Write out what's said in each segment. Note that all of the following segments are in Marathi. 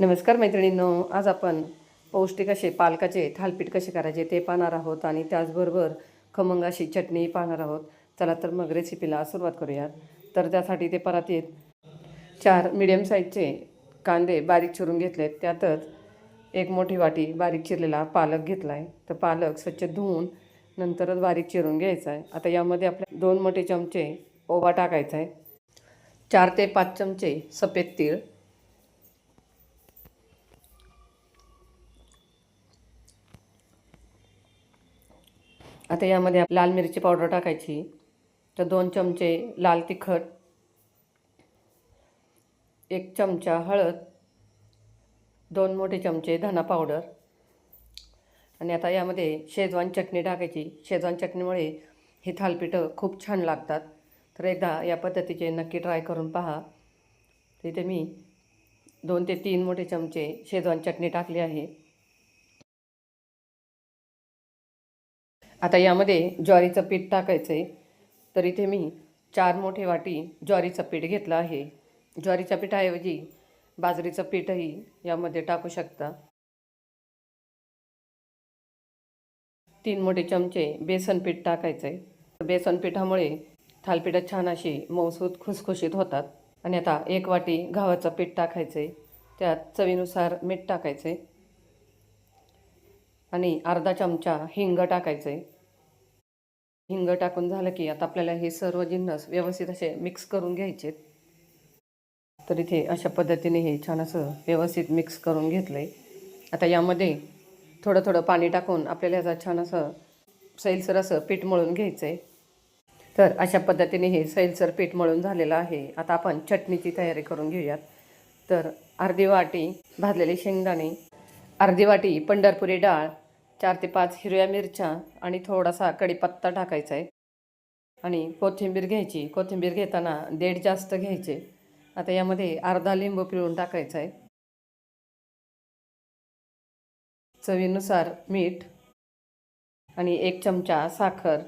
नमस्कार मैत्रिणींनो आज आपण पौष्टिक असे पालकाचे थालपीठ कसे करायचे ते पाहणार आहोत आणि त्याचबरोबर खमंग अशी चटणी पाहणार आहोत. चला तर मग रेसिपीला सुरुवात करूयात. तर त्यासाठी ते परातीत चार मिडियम साईजचे कांदे बारीक चिरून घेतलेत. त्यातच एक मोठी वाटी बारीक चिरलेला पालक घेतला आहे तर पालक स्वच्छ धुवून नंतरच बारीक चिरून घ्यायचा आहे आता यामध्ये आपल्या दोन मोठे चमचे ओवा टाकायचा आहे चार ते पाच चमचे सफेद तीळ. आता यामध्ये लाल मिरची पावडर टाकायची तर दोन चमचे लाल तिखट एक चमचा हळद दोन मोठे चमचे धना पावडर. आणि आता यामध्ये शेजवान चटणी टाकायची. शेजवान चटणीमुळे हे थालपीठं खूप छान लागतात. तर एकदा या पद्धतीचे नक्की ट्राय करून पहा. तिथे मी दोन ते तीन मोठे चमचे शेजवान चटणी टाकली आहे. आता यामध्ये ज्वारीचं पीठ टाकायचं आहे तर इथे मी चार मोठे वाटी ज्वारीचं पीठ घेतलं आहे. ज्वारीच्या पिठाऐवजी बाजरीचं पीठही यामध्ये टाकू शकता. तीन मोठे चमचे बेसन पीठ टाकायचं आहे बेसन पिठामुळे थालपीठं छान अशी मऊसूत खुसखुशीत होतात. आणि आता एक वाटी गव्हाचं पीठ टाकायचं आहे त्यात चवीनुसार मीठ टाकायचं आहे आणि अर्धा चमचा हिंग टाकायचं आहे हिंग टाकून झालं की आता आपल्याला हे सर्व जिन्नस व्यवस्थित असे मिक्स करून घ्यायचे तर इथे अशा पद्धतीने हे छान असं व्यवस्थित मिक्स करून घेतलं आहे आता यामध्ये थोडं थोडं पाणी टाकून आपल्याला याचा छान असं सैलसर असं पीठ मळून घ्यायचं आहे तर अशा पद्धतीने हे सैलसर पीठ मळून झालेलं आहे. आता आपण चटणीची तयारी करून घेऊयात. तर अर्धी वाटी भाजलेले शेंगदाणे अर्धी वाटी पंढरपुरी डाळ चार ते पाच हिरव्या मिरच्या आणि थोडासा कढीपत्ता टाकायचा आहे. आणि कोथिंबीर घ्यायची. कोथिंबीर घेताना देठ जास्त घ्यायचे. आता यामध्ये अर्धा लिंबू पिळून टाकायचा आहे. चवीनुसार मीठ आणि एक चमचा साखर.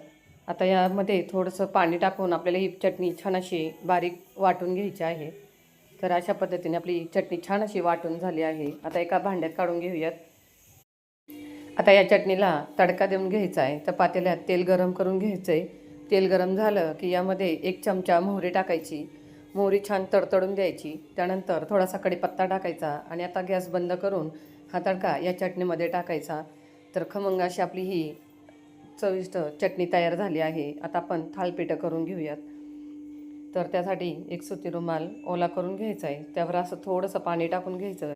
आता यामध्ये थोडंसं पाणी टाकून आपल्याला ही चटणी छान अशी बारीक वाटून घ्यायची आहे. तर अशा पद्धतीने आपली चटणी छान अशी वाटून झाली आहे. आता एका भांड्यात काढून घेऊयात. आता या चटणीला तडका देऊन घ्यायचा आहे. तर पातेल्यात तेल गरम करून घ्यायचं आहे तेल गरम झालं की यामध्ये एक चमचा मोहरी टाकायची. मोहरी छान तडतडून द्यायची. त्यानंतर थोडासा कढीपत्ता टाकायचा आणि आता गॅस बंद करून हा तडका या चटणीमध्ये टाकायचा. तर खमंग अशी आपली ही चविष्ट चटणी तयार झाली आहे. आता आपण थालपीठं करून घेऊयात. तर त्यासाठी एक सुती रुमाल ओला करून घ्यायचा आहे. त्यावर असं थोडंसं पाणी टाकून घ्यायचं.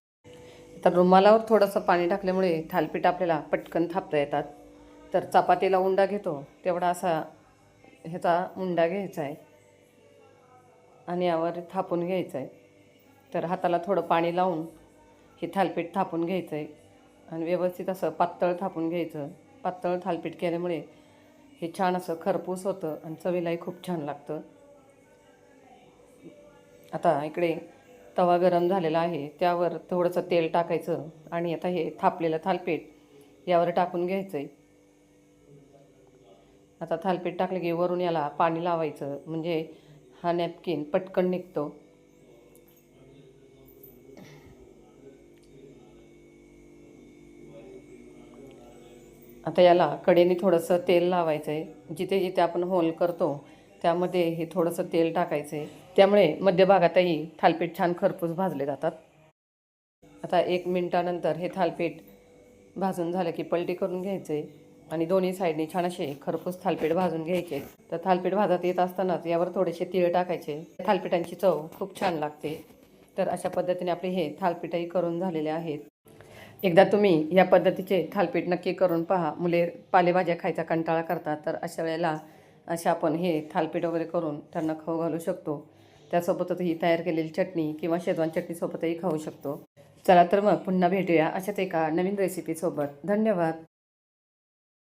तर रुमालावर थोडंसं पाणी टाकल्यामुळे थालपीठ आपल्याला पटकन थापता येतात. तर चपातीला उंडा घेतो. तेवढा असा ह्याचा उंडा घ्यायचा आहे. आणि यावर थापून घ्यायचं आहे. तर हाताला थोडं पाणी लावून हे थालपीठ थापून घ्यायचं आहे. आणि व्यवस्थित असं पातळ थापून घ्यायचं. पातळ थालपीठ केल्यामुळे हे छान असं खरपूस होतं आणि चवीलाही खूप छान लागतं. आता इकडे तवा गरम झालेला आहे त्यावर थोडंसं तेल टाकायचं आणि आता हे थापलेलं थालपीठ यावर टाकून घ्यायचं आहे आता थालपीठ टाकलं की वरून याला पाणी लावायचं म्हणजे हा नॅपकिन पटकन निघतो. आता याला कडेने थोडंसं तेल लावायचं आहे जिथे जिथे आपण होल करतो त्यामध्ये हे थोडंसं तेल टाकायचं. आहे त्यामुळे मध्यभागातही थालपीठ छान खरपूस भाजले जातात. आता एक मिनटानंतर हे थालपीठ भाजून झालं की पलटी करून घ्यायचं आहे आणि दोन्ही साईडने छान असे खरपूस थालपीठ भाजून घ्यायचे. तर थालपीठ भाजत येत असतानाच यावर थोडेसे तीळ टाकायचे. थालपीठांची चव खूप छान लागते. तर अशा पद्धतीने आपले हे थालपीठही करून झालेले आहेत. एकदा तुम्ही या पद्धतीचे थालपीठ नक्की करून पहा. मुले पालेभाज्या खायचा कंटाळा करतात. तर अशा वेळेला अशा आपण हे थालपीठ वगैरे करून त्यांना खाऊ घालू शकतो. त्यासोबतच ही तयार केलेली चटणी किंवा शेजवान चटणीसोबतही खाऊ शकतो. चला तर मग पुन्हा भेटूया अशाच एका नवीन रेसिपीसोबत धन्यवाद.